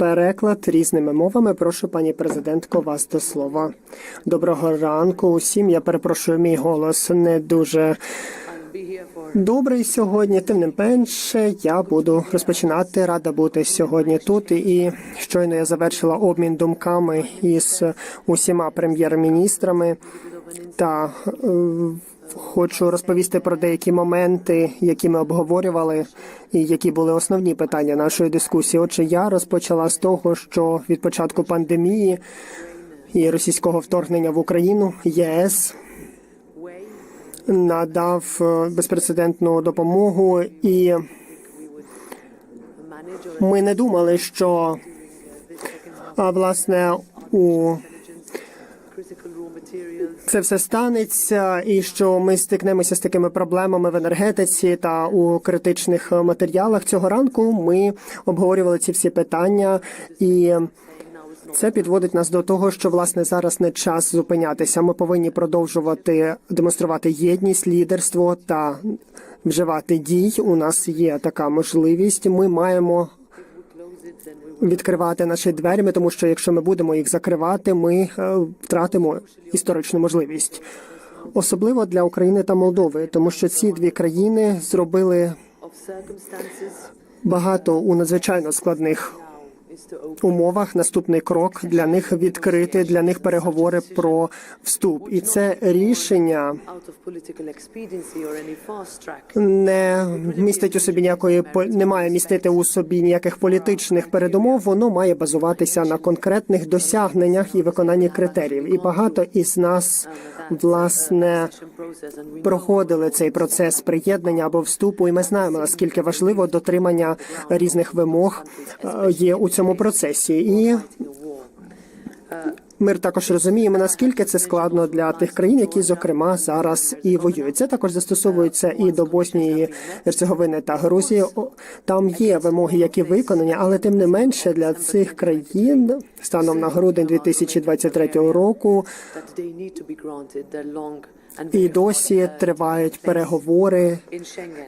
переклад різними мовами. Прошу, пані президентко, вас до слова. Доброго ранку усім. Я перепрошую, мій голос не дуже добрий сьогодні. Тим не менше, я буду розпочинати. Рада бути сьогодні тут. І щойно я завершила обмін думками із усіма прем'єр-міністрами та е, хочу розповісти про деякі моменти, які ми обговорювали, і які були основні питання нашої дискусії. Отже, я розпочала з того, що від початку пандемії і російського вторгнення в Україну ЄС надав е, безпрецедентну допомогу, і ми не думали, що власне у це все станеться, і що ми стикнемося з такими проблемами в енергетиці та у критичних матеріалах. Цього ранку ми обговорювали ці всі питання, і це підводить нас до того, що власне зараз не час зупинятися. Ми повинні продовжувати демонструвати єдність, лідерство та вживати дій. У нас є така можливість. Ми маємо відкривати наші двері, тому що якщо ми будемо їх закривати, ми е, втратимо історичну можливість. Особливо для України та Молдови, тому що ці дві країни зробили багато у надзвичайно складних умовах. Наступний крок для них відкрити для них переговори про вступ, і це рішення не містить у собі ніякої не має містити у собі ніяких політичних передумов. Воно має базуватися на конкретних досягненнях і виконанні критеріїв. І багато із нас власне проходили цей процес приєднання або вступу, і ми знаємо наскільки важливо дотримання різних вимог е, є у цьому процесі. І ми також розуміємо, наскільки це складно для тих країн, які зокрема зараз і воюють. Це також застосовується і до Боснії, Герцеговини та Грузії. Там є вимоги, які виконані, але тим не менше для цих країн станом на грудень 2023 року і досі тривають переговори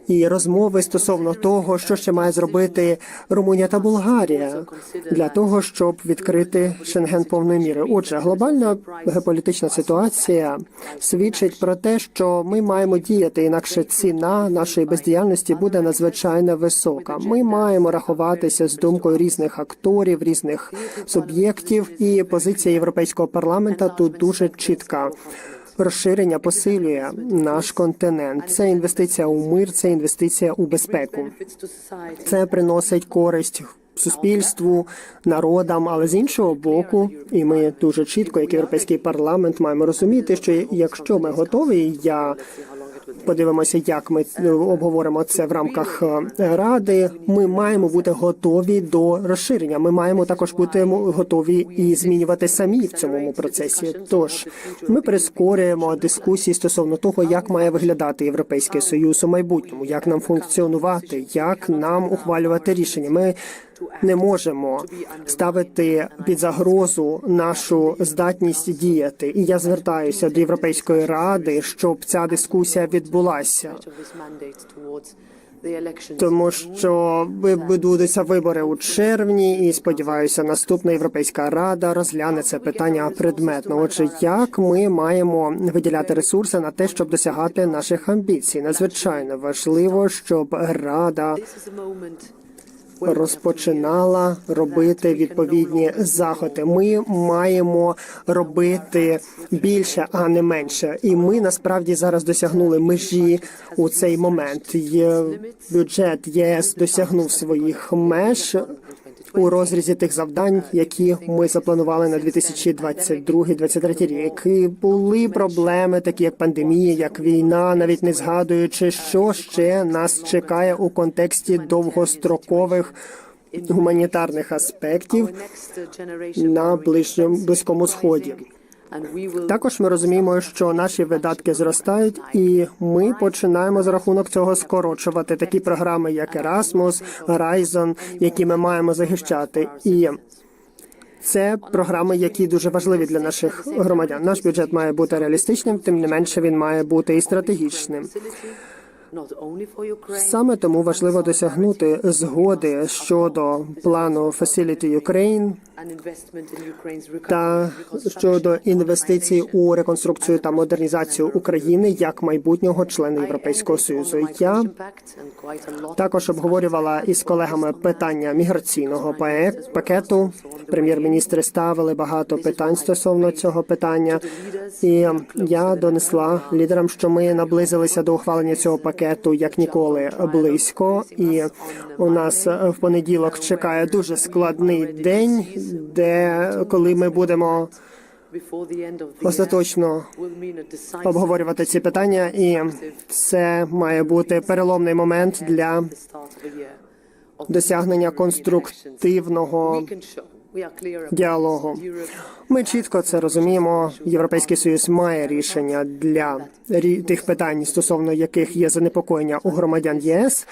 і розмови стосовно того, що ще має зробити Румунія та Болгарія для того, щоб відкрити Шенген повної міри. Отже, глобальна геополітична ситуація свідчить про те, що ми маємо діяти, інакше ціна нашої бездіяльності буде надзвичайно висока. Ми маємо рахуватися з думкою різних акторів, різних суб'єктів, і позиція європейського парламента тут дуже чітка. Розширення посилює наш континент. Це інвестиція у мир, це інвестиція у безпеку. Це приносить користь суспільству, народам, але з іншого боку, і ми дуже чітко, як європейський парламент, маємо розуміти, що якщо ми готові, я подивимося, як ми е, обговоримо це в рамках е, ради. Ми маємо бути готові до розширення. Ми маємо також бути готові і змінювати самі в цьому процесі. Тож ми прискорюємо дискусії стосовно того, як має виглядати європейський союз у майбутньому, як нам функціонувати, як нам ухвалювати рішення. Ми не можемо ставити під загрозу нашу здатність діяти. І я звертаюся до Європейської ради, щоб ця дискусія відбулася. Тому що відбудуться вибори у червні, і сподіваюся, наступна європейська рада розгляне це питання предметно. Отже, як ми маємо виділяти ресурси на те, щоб досягати наших амбіцій? Надзвичайно важливо, щоб рада розпочинала робити відповідні заходи. Ми маємо робити більше, а не менше. І ми насправді зараз досягнули межі у цей момент. Бюджет ЄС досягнув своїх меж. У розрізі тих завдань, які ми запланували на 2022-2023 рік, І були проблеми, такі як пандемія, як війна, навіть не згадуючи, що ще нас чекає у контексті довгострокових гуманітарних аспектів на ближньому близькому сході. Також ми розуміємо, що наші видатки зростають, і ми починаємо за рахунок цього скорочувати такі програми, як Erasmus, Horizon, які ми маємо захищати. І це програми, які дуже важливі для наших громадян. Наш бюджет має бути реалістичним, тим не менше він має бути і стратегічним. Саме тому важливо досягнути згоди щодо плану Facility Ukraine та щодо інвестицій у реконструкцію та модернізацію України як майбутнього члена Європейського союзу. Я також обговорювала із колегами питання міграційного пакету. Прем'єр-міністри ставили багато питань стосовно цього питання, і я донесла лідерам, що ми наблизилися до ухвалення цього пакету як ніколи близько. І у нас в понеділок чекає дуже складний день, де коли ми будемо остаточно обговорювати ці питання, і це має бути переломний момент для досягнення конструктивного діалогу. Ми чітко це розуміємо. Європейський союз має рішення для тих питань, стосовно яких є занепокоєння у громадян ЄС,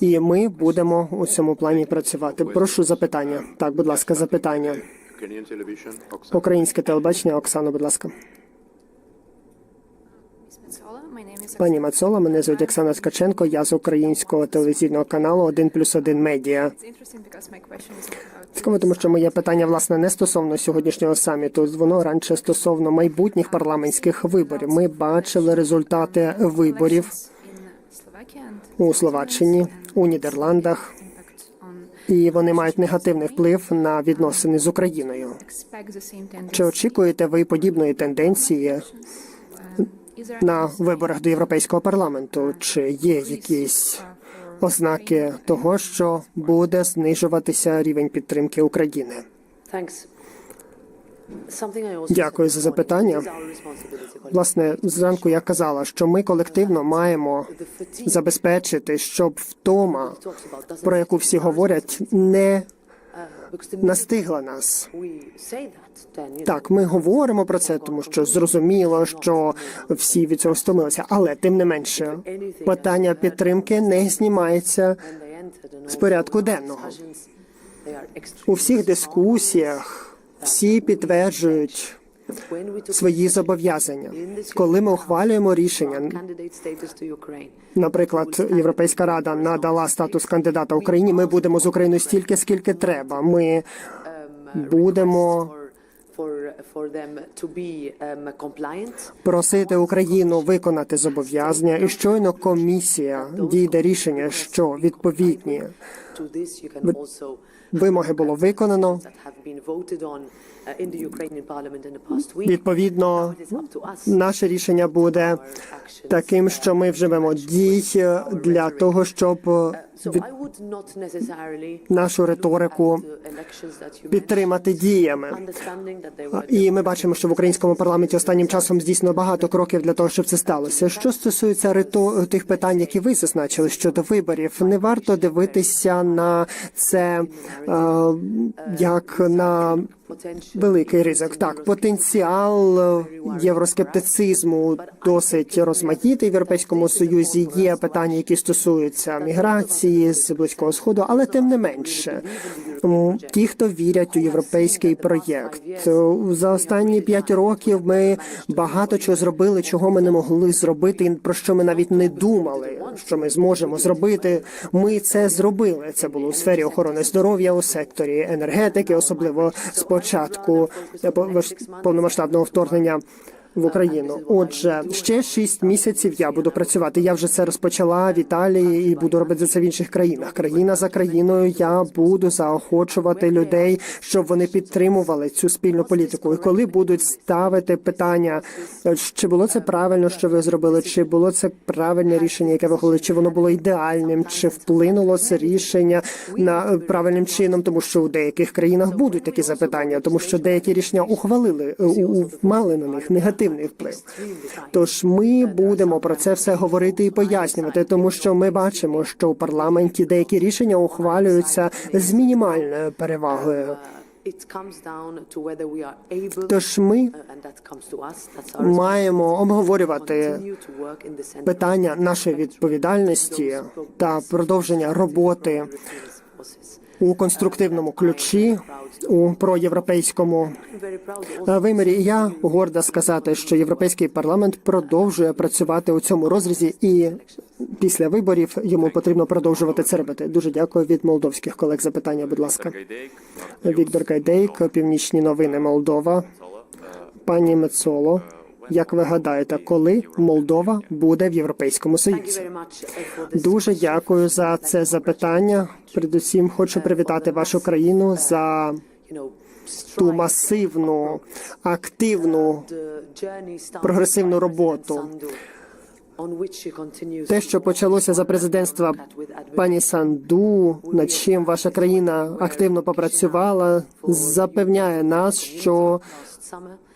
і ми будемо у цьому плані працювати. Прошу запитання. Так, будь ласка, запитання. Українське телебачення. Оксана, будь ласка. Пані Мацола, мене звуть Оксана Ткаченко. Я з українського телевізійного каналу 1 плюс 1 медіа. Цікаво, тому що моє питання власне не стосовно сьогоднішнього саміту. Воно раніше стосовно майбутніх парламентських виборів. Ми бачили результати виборів у Словаччині, у Нідерландах, і вони мають негативний вплив на відносини з Україною. Чи очікуєте ви подібної тенденції на виборах до Європейського парламенту? Чи є якісь ознаки того, що буде знижуватися рівень підтримки України? Дякую за запитання. Власне, зранку я казала, що ми колективно маємо забезпечити, щоб втома, про яку всі говорять, не настигла нас. Так, ми говоримо про це, тому що зрозуміло, що всі від цього стомилися. Але тим не менше, питання підтримки не знімається з порядку денного. у всіх дискусіях. Всі підтверджують свої зобов'язання. Коли ми ухвалюємо рішення, наприклад, Європейська рада надала статус кандидата Україні. Ми будемо з Україною стільки, скільки треба. Ми будемо просити Україну виконати зобов'язання, і щойно комісія дійде рішення, що відповідні вимоги було виконано. Відповідно, наше рішення буде таким, що ми вживемо дій для того, щоб від- нашу риторику підтримати діями. І ми бачимо, що в українському парламенті останнім часом здійснено багато кроків для того, щоб це сталося. Що стосується рито тих питань, які ви зазначили щодо виборів, не варто дивитися на це е, як на великий ризик. Так, потенціал е, євроскептицизму досить розмаїтий в Європейському Союзі. Є питання, які стосуються міграції з близького сходу, але тим не менше, ті, хто вірять у європейський проєкт, е, за останні п'ять років ми багато чого зробили, чого ми не могли зробити, про що ми навіть не думали, що ми зможемо зробити. Ми це зробили. Це було у сфері охорони здоров'я, у секторі енергетики, особливо з початку е, повномасштабного вторгнення. В Україну, отже, ще шість місяців я буду працювати. Я вже це розпочала в Італії і буду робити це в інших країнах. Країна за країною я буду заохочувати людей, щоб вони підтримували цю спільну політику. І коли будуть ставити питання, чи було це правильно, що ви зробили, чи було це правильне рішення, яке ви говорили, чи воно було ідеальним, чи вплинуло це рішення на е, правильним чином, тому що у деяких країнах будуть такі запитання, тому що деякі рішення ухвалили е, у- мали на них негативний вплив. Тож ми будемо про це все говорити і пояснювати, тому що ми бачимо, що у парламенті деякі рішення ухвалюються з мінімальною перевагою. Тож ми маємо обговорювати питання нашої відповідальності та продовження роботи у конструктивному ключі у проєвропейському вимірі. Я горда сказати, що європейський парламент продовжує працювати у цьому розрізі, і після виборів йому потрібно продовжувати це робити. Дуже дякую від молдовських колег. Запитання, будь ласка. Віктор Гайдейк, Північні новини Молдова. Пані Мецоло, як ви гадаєте, коли Молдова буде в Європейському Союзі? Дуже дякую за це запитання. Передусім, хочу привітати вашу країну за ту масивну, активну прогресивну роботу. те, що почалося за президентства пані Санду, над чим ваша країна активно попрацювала, запевняє нас, що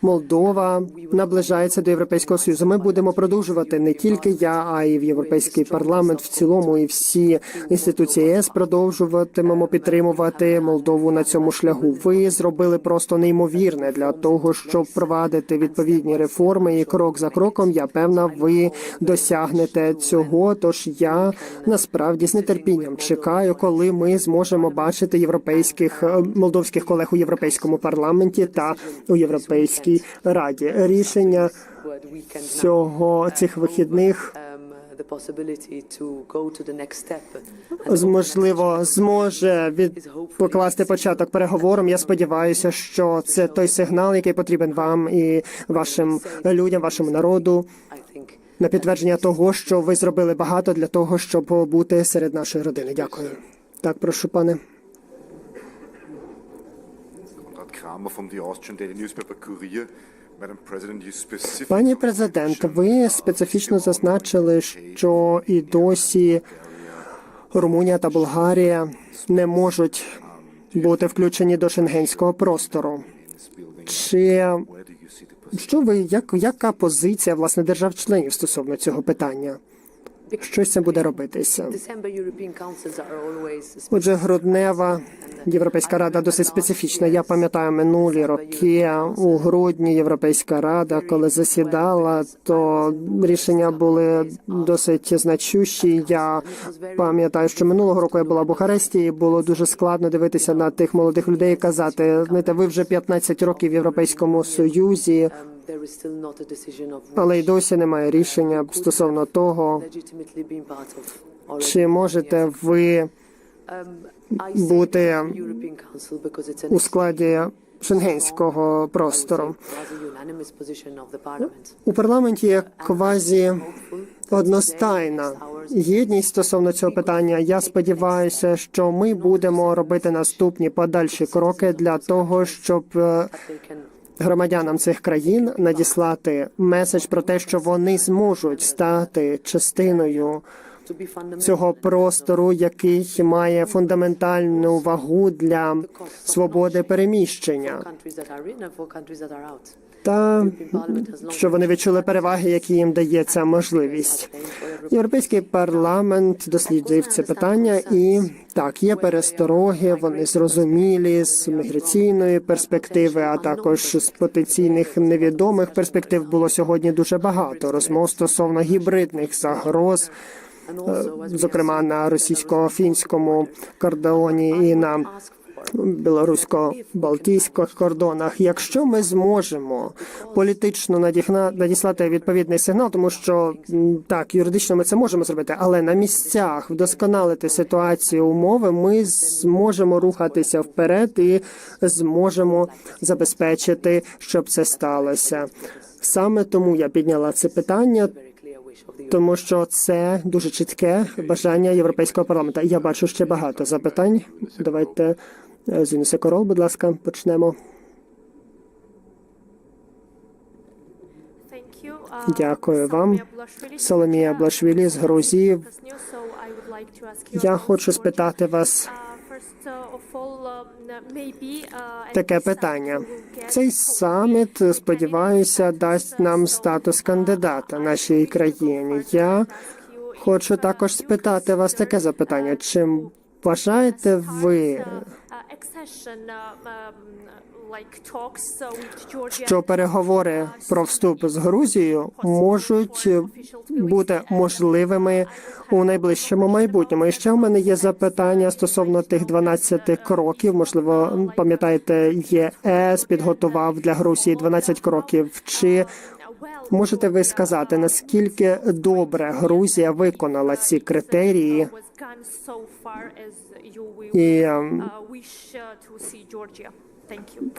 Молдова наближається до Європейського Союзу. Ми будемо продовжувати не тільки я, а й в Європейський парламент в цілому, і всі інституції ЄС продовжуватимемо підтримувати Молдову на цьому шляху. Ви зробили просто неймовірне для того, щоб впровадити відповідні реформи. І крок за кроком я певна, ви досягнете цього. Тож я насправді з нетерпінням чекаю, коли ми зможемо бачити європейських молдовських колег у європейському парламенті та у європейській раді. Рішення цього цих вихідних можливо зможе від покласти початок переговорам. Я сподіваюся, що це той сигнал, який потрібен вам і вашим людям, вашому народу. На підтвердження того, що ви зробили багато для того, щоб бути серед нашої родини. Дякую. Так, прошу, пане. Kramer from the Austrian daily newspaper Kurier. Пані президент, ви специфічно зазначили, що і досі Румунія та Болгарія не можуть бути включені до шенгенського простору. Чи що ви як яка позиція власне держав-членів стосовно цього питання? Що з цим буде робитися? Отже, груднева Європейська рада досить специфічна. Я пам'ятаю минулі роки у грудні Європейська рада, коли засідала, то рішення були досить значущі. Я пам'ятаю, що минулого року я була в Бухаресті, і було дуже складно дивитися на тих молодих людей і казати, знаєте, ви вже 15 років в Європейському Союзі, але й досі немає рішення стосовно того, чи можете ви бути у складі шенгенського простору. У парламенті є квазі одностайна єдність стосовно цього питання. Я сподіваюся, що ми будемо робити наступні подальші кроки для того, щоб е, громадянам цих країн надіслати меседж про те, що вони зможуть стати частиною цього простору, який має фундаментальну вагу для свободи переміщення, та що вони відчули переваги, які їм дає ця можливість. Європейський парламент досліджив це питання, і так є перестороги. Вони зрозумілі з міграційної перспективи, а також з потенційних невідомих перспектив було сьогодні дуже багато розмов стосовно гібридних загроз. е, Зокрема на російсько-фінському кордоні і на білорусько-балтійських кордонах. Якщо ми зможемо політично надіхна надіслати відповідний сигнал, тому що так юридично ми це можемо зробити, але на місцях вдосконалити ситуацію умови, ми зможемо рухатися вперед і зможемо забезпечити, щоб це сталося. Саме тому я підняла це питання. Тому що це дуже чітке бажання європейського парламенту. Я бачу ще багато запитань. Давайте е, Корол, будь ласка, почнемо. Дякую вам. Соломія Блашвілі з Грузії. Я хочу спитати вас таке питання. Цей саміт, сподіваюся, дасть нам статус кандидата нашій країні. Я хочу також спитати вас таке запитання: чи вважаєте ви що переговори про вступ з Грузією можуть бути можливими у найближчому майбутньому. І ще в мене є запитання стосовно тих 12 кроків. Можливо, пам'ятаєте, ЄС підготував для Грузії 12 кроків. Чи можете ви сказати наскільки добре Грузія виконала ці критерії? І ем,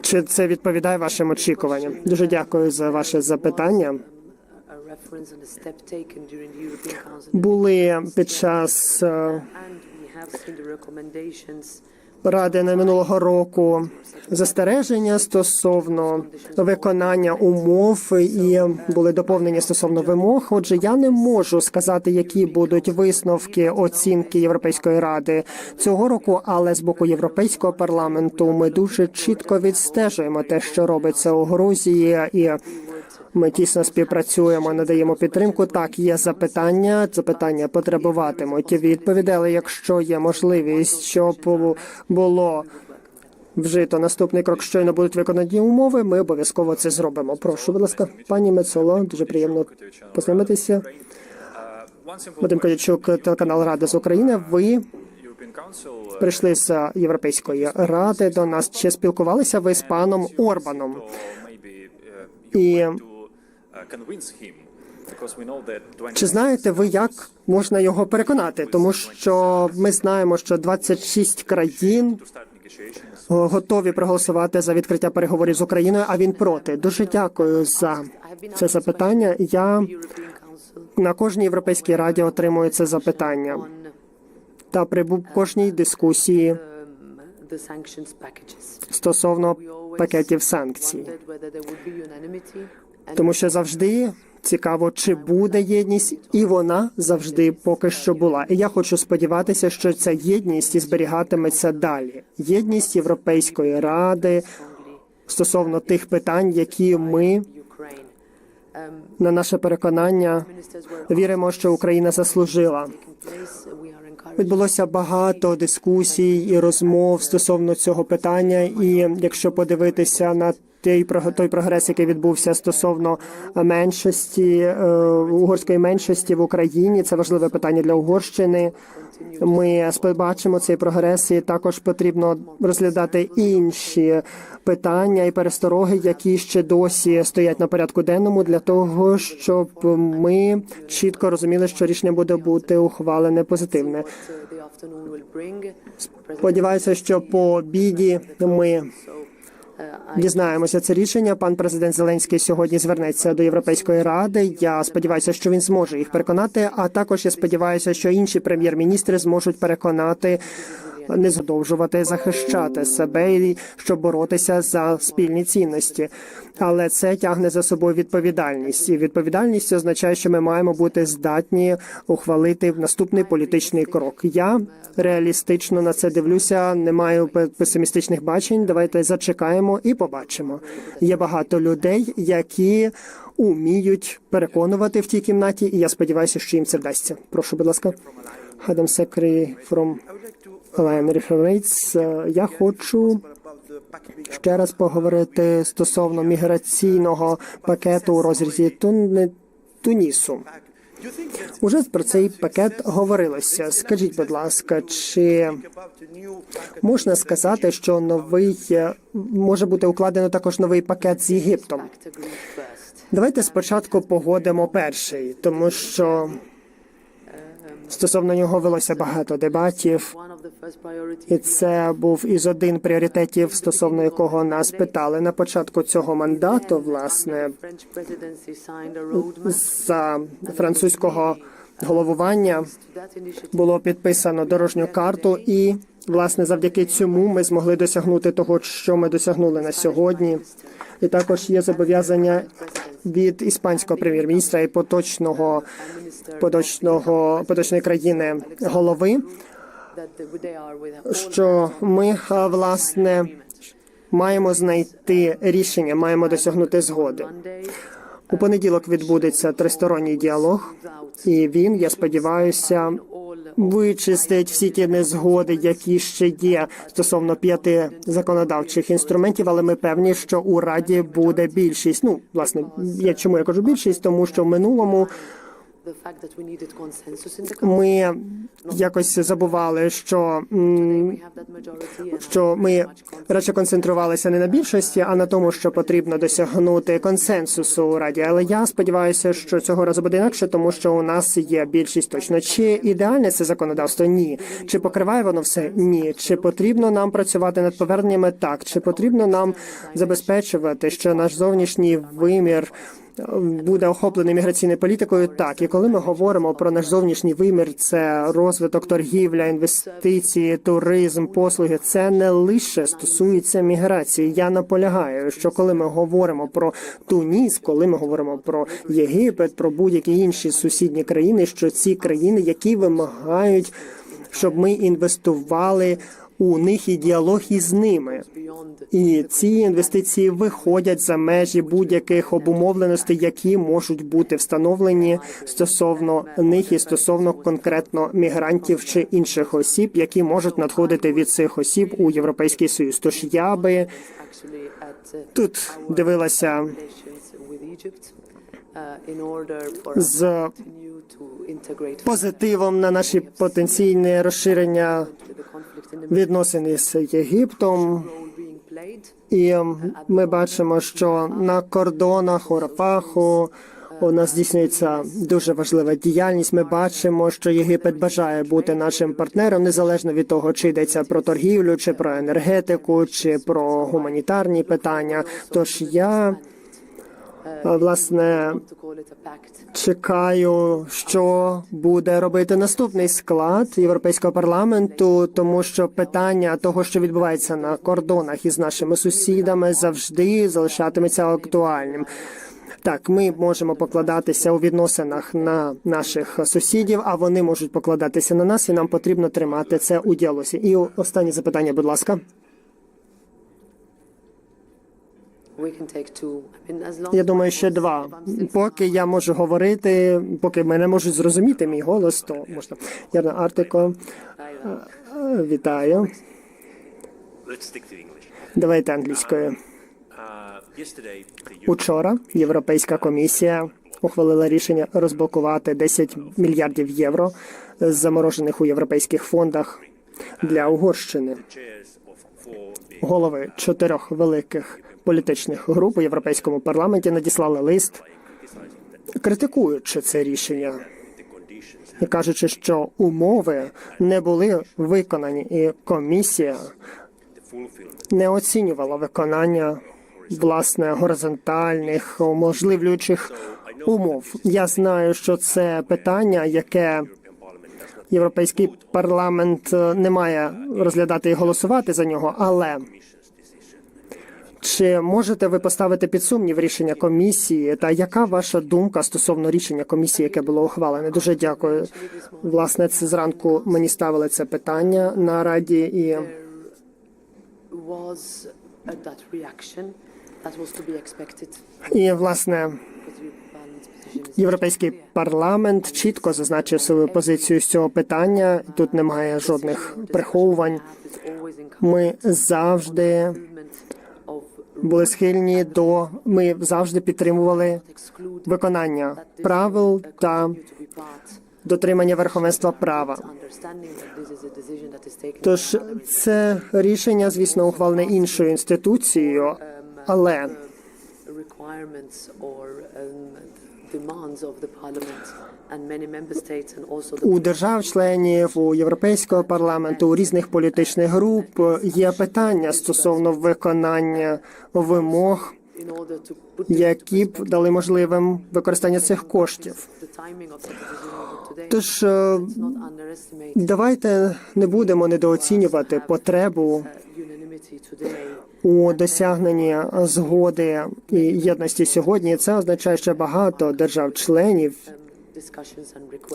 чи це відповідає вашим очікуванням? Дуже дякую за ваше запитання. Були під час ради на минулого року застереження стосовно виконання умов і були доповнені стосовно вимог. Отже, я не можу сказати, які будуть висновки оцінки Європейської ради цього року, але з боку Європейського парламенту ми дуже чітко відстежуємо те, що робиться у Грузії, і ми тісно співпрацюємо, надаємо підтримку. Так, є запитання. Запитання потребуватимуть відповіді, але якщо є можливість, щоб було вжито наступний крок, щойно будуть виконані умови, ми обов'язково це зробимо. Прошу, будь ласка, пані Мецоло, дуже приємно познайомитися. Вадим Кодячук, телеканал Рада з України. Ви прийшли з Європейської ради до нас. Чи спілкувалися ви з паном Орбаном? І Чи знаєте ви, як можна його переконати? Тому що ми знаємо, що 26 країн готові проголосувати за відкриття переговорів з Україною, а він проти. Дуже дякую за це запитання. Я на кожній європейській раді отримую це запитання та прибув кожній дискусії the стосовно пакетів санкцій, тому що завжди цікаво, чи буде єдність, і вона завжди поки що була. І я хочу сподіватися, що ця єдність і зберігатиметься далі. Єдність Європейської ради стосовно тих питань, які ми на наше переконання віримо, що Україна заслужила. Відбулося багато дискусій і розмов стосовно цього питання. І якщо подивитися на той прог- той прогрес, який відбувся стосовно меншості е, угорської меншості в Україні, це важливе питання для Угорщини. Ми бачимо цей прогрес, і також потрібно розглядати інші питання і перестороги, які ще досі стоять на порядку денному, для того, щоб ми чітко розуміли, що рішення буде бути ухвалене позитивне. Сподіваюся, що по обіді ми дізнаємося це рішення. Пан президент Зеленський сьогодні звернеться до Європейської ради. Я сподіваюся, що він зможе їх переконати. А також я сподіваюся, що інші прем'єр-міністри зможуть переконати не задовжувати захищати себе і щоб боротися за спільні цінності. Але це тягне за собою відповідальність, і відповідальність означає, що ми маємо бути здатні ухвалити наступний політичний крок. Я реалістично на це дивлюся, не маю песимістичних бачень. Давайте зачекаємо і побачимо. Є багато людей, які уміють переконувати в тій кімнаті, і я сподіваюся, що їм це вдасться. Прошу, будь ласка, Адам Секрі from Referrates. Е, Я хочу ще раз поговорити стосовно міграційного пакету у розрізі Тун- Тунісу. Уже про цей пакет говорилося. Скажіть, будь ласка, чи можна сказати, що новий е, може бути укладено також новий пакет з Єгиптом? Давайте спочатку погодимо перший, тому що стосовно нього велося багато дебатів. І це був із один пріоритетів, стосовно якого нас питали на початку цього мандату, власне, за французького головування було підписано дорожню карту, і власне завдяки цьому ми змогли досягнути того, що ми досягнули на сьогодні. І також є зобов'язання від іспанського прем'єр-міністра і поточного поточного поточної країни голови, що ми власне маємо знайти рішення, маємо досягнути згоди. У понеділок відбудеться тристоронній діалог, і він, я сподіваюся, вичистить всі ті незгоди, які ще є стосовно п'яти законодавчих інструментів. Але ми певні, що у раді буде більшість. Ну, власне, я чому я кажу більшість, тому що в минулому Ми якось забували, що що ми радше концентрувалися не на більшості, а на тому, що потрібно досягнути консенсусу у раді. Але я сподіваюся, що цього разу буде інакше, тому що у нас є більшість точно. Чи ідеальне це законодавство? Ні. Чи покриває воно все? Ні. Чи потрібно нам працювати над поверненнями? Так. Чи потрібно нам забезпечувати, що наш зовнішній вимір? Буде охоплений міграційною політикою, так і коли ми говоримо про наш зовнішній вимір, це розвиток торгівля, інвестиції, туризм, послуги. Це не лише стосується міграції. Я наполягаю, що коли ми говоримо про Туніс, коли ми говоримо про Єгипет, про будь-які інші сусідні країни, що ці країни, які вимагають, щоб ми інвестували у них і діалог із ними. І ці інвестиції виходять за межі будь-яких обумовленостей, які можуть бути встановлені стосовно них і стосовно конкретно мігрантів чи інших осіб, які можуть надходити від цих осіб у європейський союз. Тож я би тут дивилася з позитивом на наші потенційне розширення the conflict in the відносин з Єгиптом. І ми бачимо, що на кордонах у у нас здійснюється дуже важлива діяльність. Ми бачимо, що Єгипет бажає бути нашим партнером, незалежно від того, чи йдеться про торгівлю, чи про енергетику, чи про гуманітарні питання. Тож я власне a pact. Чекаю, що буде робити наступний склад Європейського парламенту, тому що питання того, що відбувається на кордонах із нашими сусідами, завжди залишатиметься актуальним. Так, ми можемо покладатися у відносинах на наших сусідів, а вони можуть покладатися на нас, і нам потрібно тримати це у діалозі. І останнє запитання, будь ласка. Я думаю, ще два. Поки я можу говорити, поки мене можуть зрозуміти мій голос, то можна. Ярна Артико, вітаю. Давайте англійською. Uh, Учора Європейська комісія ухвалила рішення розблокувати 10 мільярдів євро заморожених у європейських фондах для Угорщини. four big Голови чотирьох великих політичних груп у європейському парламенті надіслали лист, критикуючи це рішення. і кажучи, що умови не були виконані, і комісія не оцінювала виконання власне горизонтальних уможливлюючих умов. Я знаю, що це питання, яке європейський парламент не має розглядати і голосувати за нього, але. Чи можете ви поставити під сумнів рішення комісії? Та яка ваша думка стосовно рішення комісії, яке було ухвалене? Дуже дякую. Власне, це зранку мені ставили це питання на раді, і і власне європейський парламент чітко зазначив свою позицію з цього питання. Тут немає жодних приховувань. Ми завжди були схильні до ми завжди підтримували виконання правил та дотримання верховенства права. Тож це рішення, звісно, ухвалене іншою інституцією, але у держав-членів, у європейського парламенту, у різних політичних груп є питання стосовно виконання вимог, які б дали можливим використання цих коштів. Тож е, давайте не будемо недооцінювати потребу у досягненні згоди і єдності сьогодні. Це означає, що багато держав-членів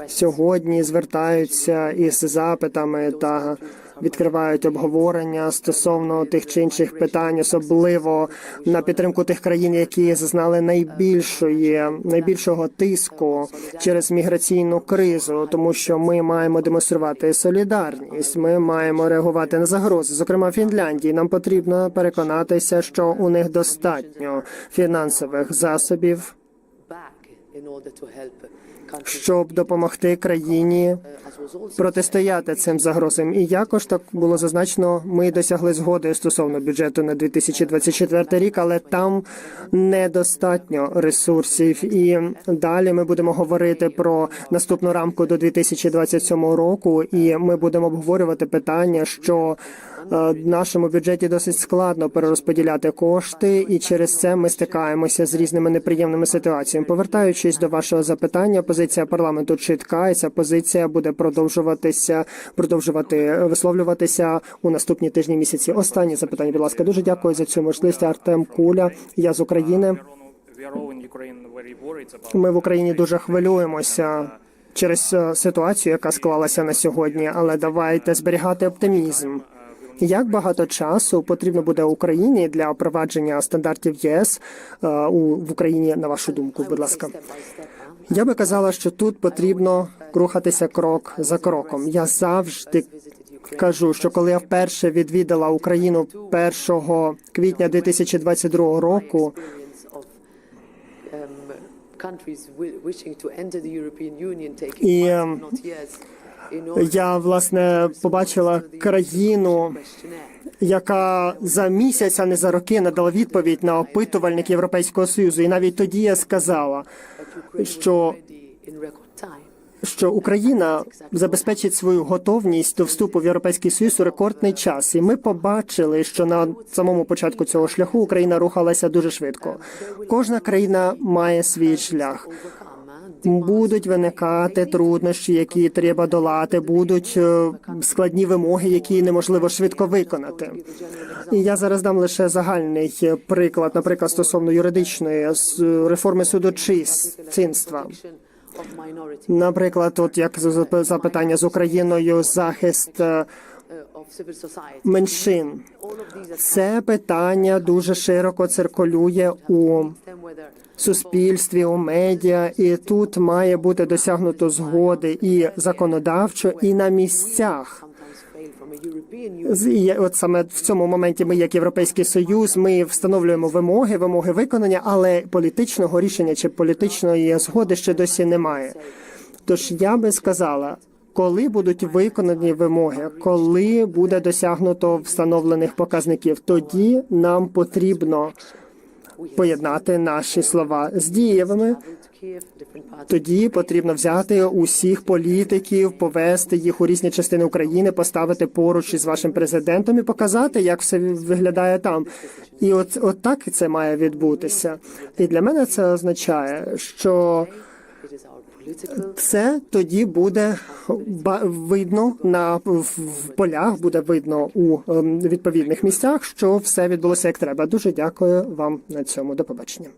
сьогодні звертаються із запитами та відкривають обговорення стосовно тих чи інших питань, особливо на підтримку тих країн, які зазнали найбільшої найбільшого тиску через міграційну кризу, тому що ми маємо демонструвати солідарність. Ми маємо реагувати на загрози. Зокрема, Фінляндії. Нам потрібно переконатися, що у них достатньо фінансових засобів, щоб допомогти країні протистояти цим загрозам. І якось так було зазначено, ми досягли згоди стосовно бюджету на 2024 рік, але там недостатньо ресурсів. І далі ми будемо говорити про наступну рамку до 2027 року, і ми будемо обговорювати питання, що е, в нашому бюджеті досить складно перерозподіляти кошти, і через це ми стикаємося з різними неприємними ситуаціями. Повертаючись до вашого запитання, позиція парламенту чітка, і ця позиція буде продовжуватися, продовжувати висловлюватися у наступні тижні місяці. Останнє запитання, будь ласка, дуже дякую за цю можливість. Артем Куля, я з України. Ми в Україні дуже хвилюємося через е, ситуацію, яка склалася на сьогодні, але давайте зберігати оптимізм. Як багато часу потрібно буде Україні для впровадження стандартів ЄС е, в Україні, на вашу думку, будь ласка? Я би казала, що тут потрібно рухатися крок за кроком. Я завжди кажу, що коли я вперше відвідала Україну 1 квітня 2022 року, І, я власне побачила країну, яка за місяць, а не за роки надала відповідь на опитувальник Європейського союзу. І навіть тоді я сказала, що що Україна забезпечить свою готовність до вступу в Європейський Союз у рекордний час. І ми побачили, що на самому початку цього шляху Україна рухалася дуже швидко. Кожна країна має свій шлях. Будуть виникати труднощі, які треба долати, будуть е, складні вимоги, які неможливо швидко виконати. І я зараз дам лише загальний е, приклад, наприклад, стосовно юридичної реформи судочинства. Наприклад, от як запитання з Україною, захист меншин. Це питання дуже широко циркулює у суспільстві, у медіа, і тут має бути досягнуто згоди і законодавчо, і на місцях. от саме в цьому моменті ми, як Європейський Союз, ми встановлюємо вимоги, вимоги виконання, але політичного рішення чи політичної згоди ще досі немає. Тож я би сказала, коли будуть виконані вимоги, коли буде досягнуто встановлених показників, тоді нам потрібно поєднати наші слова з дієвими. Тоді потрібно взяти усіх політиків, повести їх у різні частини України, поставити поруч із вашим президентом і показати, як все виглядає там. І от, от так це має відбутися. І для мене це означає, що це тоді буде видно на в полях, буде видно у ем, відповідних місцях, що все відбулося як треба. Дуже дякую вам на цьому. До побачення.